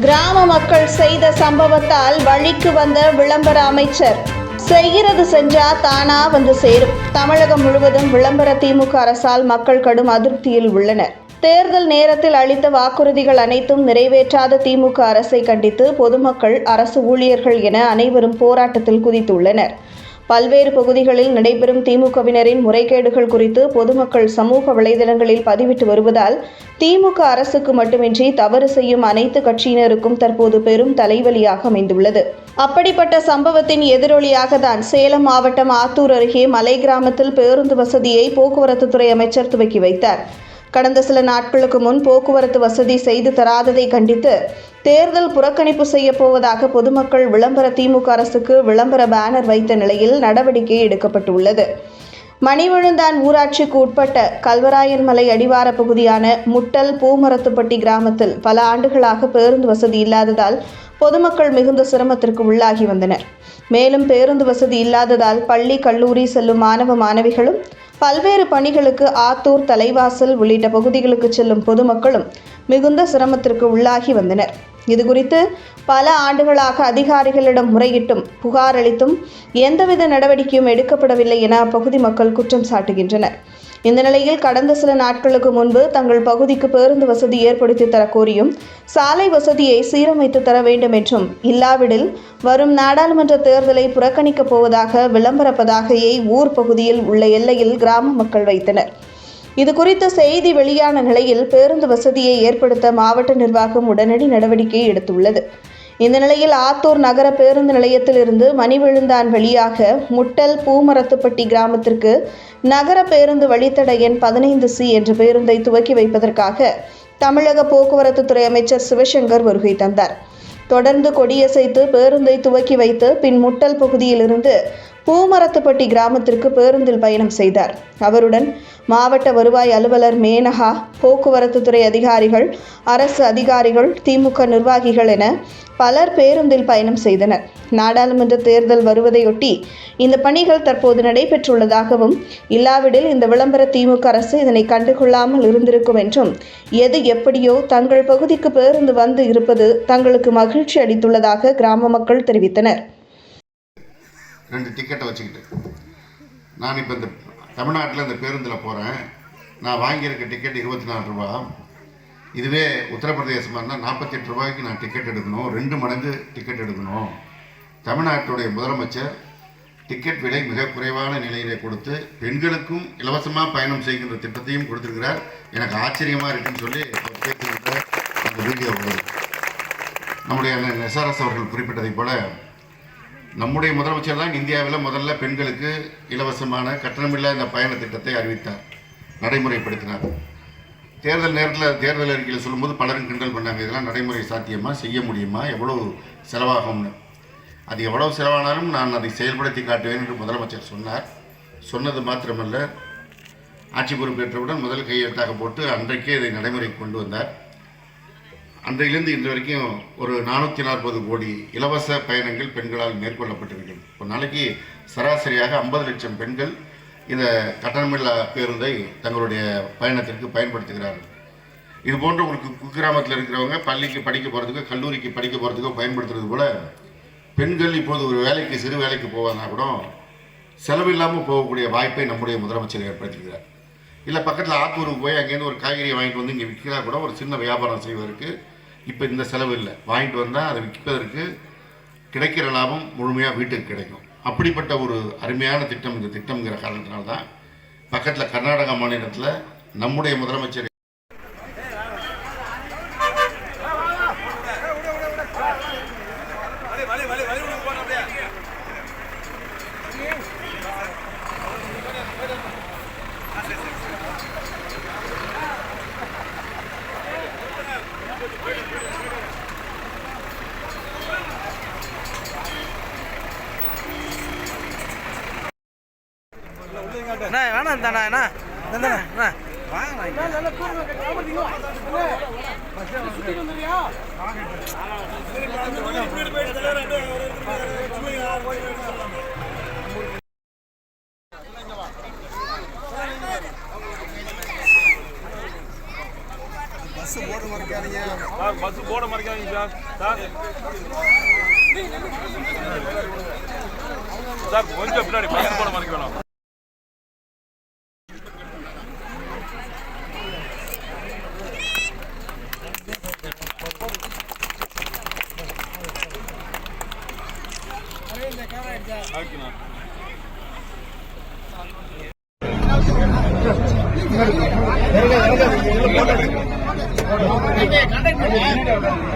கிராம மக்கள் செய்த சம்பவத்தால் வழிக்கு வந்த விளம்பர அமைச்சர். செய்கிறது செஞ்சா தானா வந்து சேரும். தமிழகம் முழுவதும் விளம்பர திமுக அரசால் மக்கள் கடும் அதிருப்தியில் உள்ளனர். தேர்தல் நேரத்தில் அளித்த வாக்குறுதிகள் அனைத்தும் நிறைவேற்றாத திமுக அரசை கண்டித்து பொதுமக்கள் அரசு ஊழியர்கள் என அனைவரும் போராட்டத்தில் குதித்துள்ளனர். பல்வேறு பகுதிகளில் நடைபெறும் திமுகவினரின் முறைகேடுகள் குறித்து பொதுமக்கள் சமூக வலைதளங்களில் பதிவிட்டு வருவதால் திமுக அரசுக்கு மட்டுமின்றி தவறு செய்யும் அனைத்து கட்சியினருக்கும் தற்போது பெரும் தலைவலியாக அமைந்துள்ளது. அப்படிப்பட்ட சம்பவத்தின் எதிரொலியாக தான் சேலம் மாவட்டம் ஆத்தூர் அருகே மலை கிராமத்தில் பேருந்து வசதியை போக்குவரத்து துறை அமைச்சர் துவக்கி வைத்தார். கடந்த சில நாட்களுக்கு முன் போக்குவரத்து வசதி செய்து தராததை கண்டித்து தேர்தல் புறக்கணிப்பு செய்யப் போவதாக பொதுமக்கள் விளம்பர திமுக அரசுக்கு விளம்பர பேனர் வைத்த நிலையில் நடவடிக்கை எடுக்கப்பட்டுள்ளது. மணிவிழுந்தான் ஊராட்சிக்கு உட்பட்ட கல்வராயன் மலை அடிவார பகுதியான முட்டல் பூமரத்துப்பட்டி கிராமத்தில் பல ஆண்டுகளாக பேருந்து வசதி இல்லாததால் பொதுமக்கள் மிகுந்த சிரமத்திற்கு உள்ளாகி வந்தனர். மேலும் பேருந்து வசதி இல்லாததால் பள்ளி கல்லூரி செல்லும் மாணவ மாணவிகளும் பல்வேறு பணிகளுக்கு ஆத்தூர் தலைவாசல் உள்ளிட்ட பகுதிகளுக்கு செல்லும் பொதுமக்களும் மிகுந்த சிரமத்திற்கு உள்ளாகி வந்தனர். இதுகுறித்து பல ஆண்டுகளாக அதிகாரிகளிடம் முறையிட்டும் புகார் அளித்தும் எந்தவித நடவடிக்கையும் எடுக்கப்படவில்லை என அப்பகுதி மக்கள் குற்றம் சாட்டுகின்றனர். இந்த நிலையில் கடந்த சில நாட்களுக்கு முன்பு தங்கள் பகுதிக்கு பேருந்து வசதி ஏற்படுத்தி தர கோரியும் சாலை வசதியை சீரமைத்து தர வேண்டும் என்றும் இல்லாவிடில் வரும் நாடாளுமன்ற தேர்தலை புறக்கணிக்கப் போவதாக விளம்பர பதாகையை ஊர் பகுதியில் உள்ள எல்லையில் கிராம மக்கள் வைத்தனர். இது குறித்த செய்தி வெளியான நிலையில் பேருந்து வசதியை ஏற்படுத்த மாவட்ட நிர்வாகம் உடனடி நடவடிக்கை எடுத்துள்ளது. இந்த நிலையில் ஆத்தூர் நகர பேருந்து நிலையத்திலிருந்து மணிவிழுந்தான் வழியாக முட்டல் பூமரத்துப்பட்டி கிராமத்திற்கு நகர பேருந்து வழித்தட எண் பதினைந்து சி என்ற பேருந்தை துவக்கி வைப்பதற்காக தமிழக போக்குவரத்து துறை அமைச்சர் சிவசங்கர் வருகை தந்தார். தொடர்ந்து கொடியசைத்து பேருந்தை துவக்கி வைத்து பின் முட்டல் பகுதியிலிருந்து பூமரத்துப்பட்டி கிராமத்திற்கு பேருந்தில் பயணம் செய்தார். அவருடன் மாவட்ட வருவாய் அலுவலர் மேனகா போக்குவரத்துத்துறை அதிகாரிகள் அரசு அதிகாரிகள் திமுக நிர்வாகிகள் என பலர் பேருந்தில் பயணம் செய்தனர். நாடாளுமன்ற தேர்தல் வருவதையொட்டி இந்த பணிகள் தற்போது நடைபெற்றுள்ளதாகவும் இல்லாவிடில் இந்த விளம்பர திமுக அரசு இதனை கண்டுகொள்ளாமல் இருந்திருக்கும் என்றும் எது எப்படியோ தங்கள் பகுதிக்கு பேருந்து வந்து இருப்பது தங்களுக்கு மகிழ்ச்சி அளித்துள்ளதாக கிராம மக்கள் தெரிவித்தனர். ரெண்டு டிக்கெட்டை வச்சுக்கிட்டு. நான் இப்போ இந்த தமிழ்நாட்டில் இந்த பேருந்தில் போகிறேன் நான் வாங்கியிருக்க டிக்கெட் இருபத்தி நாலு ரூபா. இதுவே உத்தரப்பிரதேசமாக இருந்தால் நாற்பத்தெட்டு ரூபாய்க்கு நான் டிக்கெட் எடுக்கணும். ரெண்டு மடங்கு டிக்கெட் எடுக்கணும். தமிழ்நாட்டுடைய முதலமைச்சர் டிக்கெட் விலை மிக குறைவான நிலையிலே கொடுத்து பெண்களுக்கும் இலவசமாக பயணம் செய்கின்ற திட்டத்தையும் கொடுத்துருக்கிறார். எனக்கு ஆச்சரியமாக இருக்குன்னு சொல்லி அவர் பேசுகின்ற அந்த வீடியோ நம்முடைய அண்ணன் எஸ்ஆர்எஸ் அவர்கள் குறிப்பிட்டதைப் போல நம்முடைய முதலமைச்சர் தான் இந்தியாவில் முதல்ல பெண்களுக்கு இலவசமான கட்டணமில்லா இந்த பயண திட்டத்தை அறிவித்தார். நடைமுறைப்படுத்தினார். தேர்தல் நேரத்தில் தேர்தல் அறிக்கையில் சொல்லும்போது பலரும் கிண்டல் பண்ணாங்க. இதெல்லாம் நடைமுறை சாத்தியமாக செய்ய முடியுமா? எவ்வளவு செலவாகும்னு. அது எவ்வளவு செலவானாலும் நான் அதை செயல்படுத்தி காட்டுவேன் என்று முதலமைச்சர் சொன்னார். சொன்னது மாத்திரமல்ல. ஆட்சி பொறுப்பேற்றவுடன் முதல் கையெழுத்தாக போட்டு அன்றைக்கே இதை நடைமுறைக்கு கொண்டு வந்தார். அன்றையிலிருந்து இன்று வரைக்கும் ஒரு நானூற்றி நாற்பது கோடி இலவச பயணங்கள் பெண்களால் மேற்கொள்ளப்பட்டிருக்கிறது. ஒரு நாளைக்கு சராசரியாக ஐம்பது லட்சம் பெண்கள் இந்த கட்டணமில்லா பேருந்தை தங்களுடைய பயணத்திற்கு பயன்படுத்துகிறார்கள். இது போன்ற ஒரு குக்கிராமத்தில் இருக்கிறவங்க பள்ளிக்கு படிக்க போகிறதுக்கோ கல்லூரிக்கு படிக்க போகிறதுக்கோ பயன்படுத்துறது போல பெண்கள் இப்போது ஒரு வேலைக்கு சிறு வேலைக்கு போவதுனா கூட செலவில்லாமல் போகக்கூடிய வாய்ப்பை நம்முடைய முதலமைச்சர் ஏற்படுத்திக்கிறார். இல்லை பக்கத்தில் ஆத்தூருக்கு போய் அங்கேருந்து ஒரு காய்கறியை வாங்கிட்டு வந்து இங்கே விற்கிறா கூட ஒரு சின்ன வியாபாரம் செய்வதற்கு இப்போ இந்த செலவு இல்லை. வாங்கிட்டு வந்தால் அதை விற்பதற்கு கிடைக்கிற லாபம் முழுமையாக வீட்டுக்கு கிடைக்கும். அப்படிப்பட்ட ஒரு அருமையான திட்டம் இந்த திட்டம்ங்கிற காரணத்தினால்தான் பக்கத்தில் கர்நாடகா மாநிலத்தில் நம்முடைய முதலமைச்சர் அண்ணா வேணாம் தானே அண்ணா. அண்ணா அண்ணா வாங்கண்ணா பஸ் போட மறைக்காதீங்க சார். சார். சார் கொஞ்சம் பின்னாடி பக்கத்து போட மறைக்க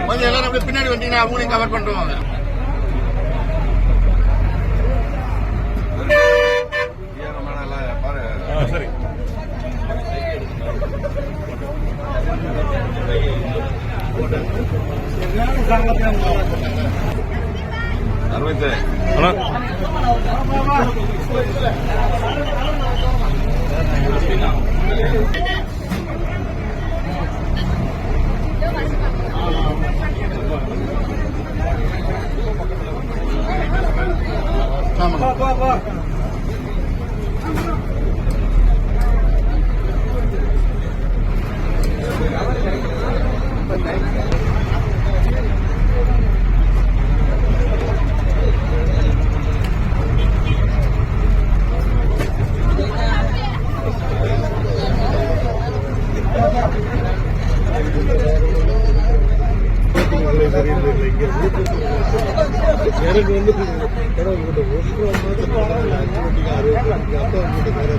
கொஞ்சம் எல்லாரும் பின்னாடி வந்தீங்கன்னா அவங்களையும் கவர் பண்ணுவாங்க 嗯好的 எனக்கு வந்து ஏன்னா உங்கள்கிட்ட ஒன்று ஆன்டிபயோட்டிக் ஆரோக்கியம் அப்பா உங்கள்கிட்ட வேற